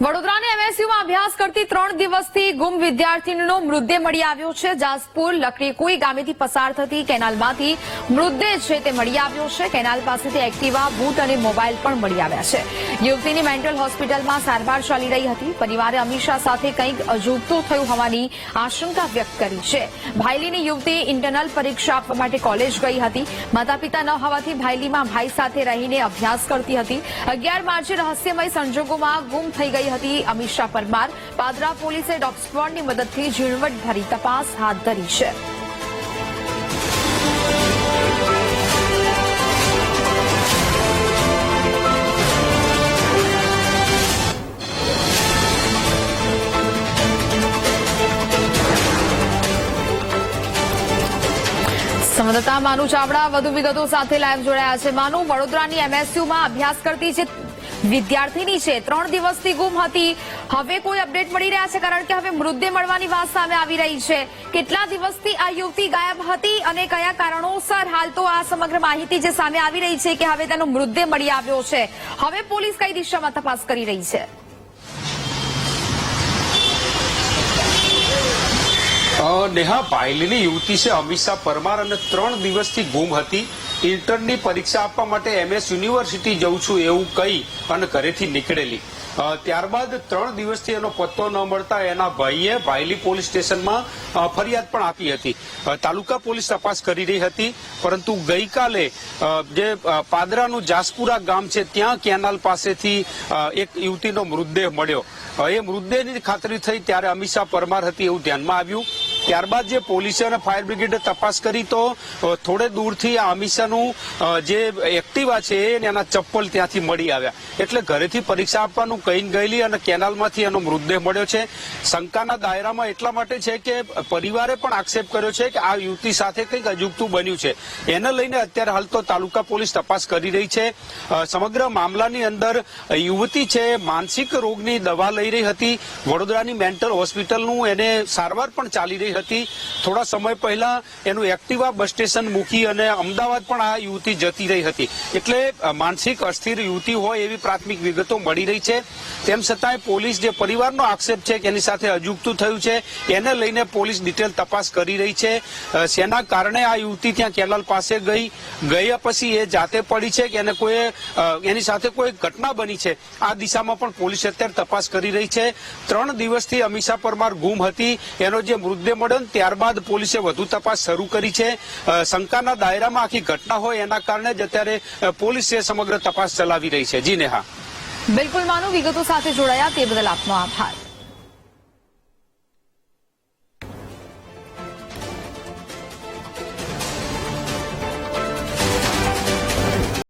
વડોદરાની એમએસયુમાં અભ્યાસ કરતી ત્રણ દિવસથી ગુમ વિદ્યાર્થીનીનો મૃતદેહ મળી આવ્યો છે. જાસપુર, લકડીકુઈ ગામેથી પસાર થતી કેનાલમાંથી મૃતદેહ છે તે મળી આવ્યો છે. કેનાલ પાસેથી એક્ટિવા, બૂટ અને મોબાઈલ પણ મળી આવ્યા છે. યુવતીની મેન્ટલ હોસ્પિટલમાં સારવાર ચાલી રહી હતી. પરિવારે અમીષા સાથે કંઈક અજુગતું થયું હોવાની આશંકા વ્યક્ત કરી છે. ભાયલીની યુવતી ઇન્ટરનલ પરીક્ષા આપવા માટે કોલેજ ગઈ હતી. માતા પિતા ન હોવાથી ભાઈલીમાં ભાઈ સાથે રહીને અભ્યાસ કરતી હતી. અગિયાર માર્ચે રહસ્યમય સંજોગોમાં ગુમ થઈ ગઈ હતી અમીષા. પરમાર પાદરા પોલીસે ડોગ સ્ક્વોડની મદદથી ઝીણવટભરી તપાસ હાથ ધરી છે. સંવાદદાતા માનુ ચાવડા, વધુ વિગતો સાથે લાઈવ જોડાયા છે. માનુ, વડોદરાની એમએસયુમાં અભ્યાસ કરતી છે વિદ્યાર્થીની છે. ત્રણ દિવસથી ગુમ હતી. હવે કોઈ અપડેટ મળી રહ્યા છે કારણ કે હવે મૃતદેહ મળવાની વાત સામે આવી રહી છે. કેટલા દિવસથી આ યુવતી ગાયબ હતી અને કયા કારણોસર? હાલ તો આ સમગ્ર માહિતી જે સામે આવી રહી છે કે હવે તેનો મૃતદેહ મળી આવ્યો છે. હવે પોલીસ કઈ દિશામાં તપાસ કરી રહી છે? નેહા ભાયલીની યુવતી છે અમિષા પરમાર અને ત્રણ દિવસથી ગુમ હતી. ઇન્ટરની પરીક્ષા આપવા માટે એમએસ યુનિવર્સિટી જઉં છું એવું કહી અને ઘરેથી નીકળેલી. ત્યારબાદ ત્રણ દિવસથી એનો પત્તો ન મળતા એના ભાઈએ ભાયલી પોલીસ સ્ટેશનમાં ફરિયાદ પણ આપી હતી. તાલુકા પોલીસ તપાસ કરી રહી હતી, પરંતુ ગઈકાલે જે પાદરાનું જાસપુરા ગામ છે, ત્યાં કેનાલ પાસેથી એક યુવતીનો મૃતદેહ મળ્યો. એ મૃતદેહની ખાતરી થઈ ત્યારે અમિત શાહ પરમાર હતી એવું ધ્યાનમાં આવ્યું. ત્યારબાદ જે પોલીસે અને ફાયર બ્રિગેડે તપાસ કરી તો થોડે દૂરથી આ અમીષાનું જે એક્ટિવા છે એના ચપ્પલ ત્યાંથી મળી આવ્યા. એટલે ઘરેથી પરીક્ષા આપવાનું કહીને ગયેલી અને કેનાલમાંથી એનો મૃતદેહ મળ્યો છે. શંકાના દાયરામાં એટલા માટે છે કે પરિવારે પણ આક્ષેપ કર્યો છે કે આ યુવતી સાથે કંઈક અજુગતું બન્યું છે. એને લઈને અત્યારે હાલ તો તાલુકા પોલીસ તપાસ કરી રહી છે. સમગ્ર મામલાની અંદર યુવતી છે, માનસિક રોગની દવા લઈ રહી હતી. વડોદરાની મેન્ટલ હોસ્પિટલનું એને સારવાર પણ ચાલી રહી હતી. થોડા સમય પહેલા એનું એક્ટિવા બસ સ્ટેશન મૂકી અને અમદાવાદ પણ આ યુવતી જતી રહી હતી. એટલે માનસિક અસ્થિર યુવતી હોય એવી પ્રાથમિક વિગતો મળી રહી છે. તેમ છતાંય પોલીસ જે પરિવારનો આક્ષેપ છે કે એની સાથે અજુગતું થયું છે, એને લઈને પોલીસ ડિટેલ તપાસ કરી રહી છે. સેના કારણે આ યુવતી ત્યાં કેલાલ પાસે ગઈ? ગયા પછી એ જાતે પડી છે કે એને કોઈ એની સાથે કોઈ ઘટના બની છે? આ દિશામાં પણ પોલીસ અત્યારે તપાસ કરી રહી છે. ત્રણ દિવસથી અમીષા પરમાર ગુમ હતી. એનો જે મૃતદેહ મળ્યો ત્યારબાદ પોલીસે વધુ તપાસ શરૂ કરી છે. શંકાના દાયરામાં આખી ઘટના હોય એના કારણે જ અત્યારે પોલીસે સમગ્ર તપાસ ચલાવી રહી છે. જી નેહા. બિલકુલ માનો વિગતો સાથે જોડાયા તે બદલ આપનો આભાર.